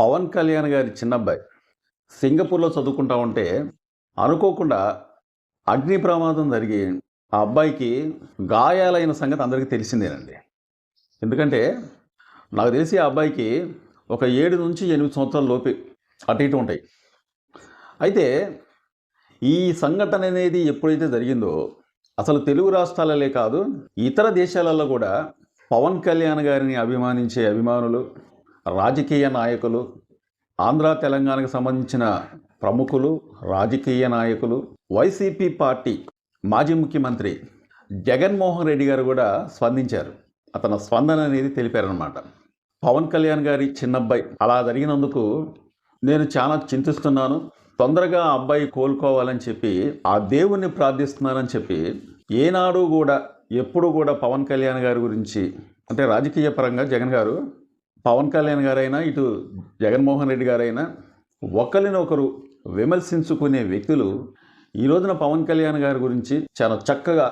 పవన్ కళ్యాణ్ గారి చిన్నబ్బాయి. సింగపూర్లో చదువుకుంటా ఉంటే అనుకోకుండా అగ్ని ప్రమాదం జరిగి ఆ అబ్బాయికి గాయాలైన సంగతి అందరికీ తెలిసిందేనండి. ఎందుకంటే నాకు తెలిసి ఆ అబ్బాయికి ఒక ఏడు నుంచి ఎనిమిది సంవత్సరాల లోపే అటు ఇటు ఉంటాయి. అయితే ఈ సంఘటన అనేది ఎప్పుడైతే జరిగిందో అసలు తెలుగు రాష్ట్రాలలే కాదు ఇతర దేశాలలో కూడా పవన్ కళ్యాణ్ గారిని అభిమానించే అభిమానులు రాజకీయ నాయకులు ఆంధ్ర తెలంగాణకు సంబంధించిన ప్రముఖులు రాజకీయ నాయకులు వైసీపీ పార్టీ మాజీ ముఖ్యమంత్రి జగన్మోహన్ రెడ్డి గారు కూడా స్పందించారు. అతని స్పందన అనేది తెలిపారనమాట పవన్ కళ్యాణ్ గారి చిన్నబ్బాయి అలా జరిగినందుకు నేను చాలా చింతిస్తున్నాను. తొందరగా ఆ అబ్బాయి కోలుకోవాలని చెప్పి ఆ దేవుణ్ణి ప్రార్థిస్తున్నానని చెప్పి ఏనాడు కూడా ఎప్పుడు కూడా పవన్ కళ్యాణ్ గారి గురించి అంటే రాజకీయ పరంగా జగన్ గారు పవన్ కళ్యాణ్ గారైనా ఇటు జగన్మోహన్ రెడ్డి గారైనా ఒకరినొకరు విమర్శించుకునే వ్యక్తులు ఈ రోజున పవన్ కళ్యాణ్ గారి గురించి చాలా చక్కగా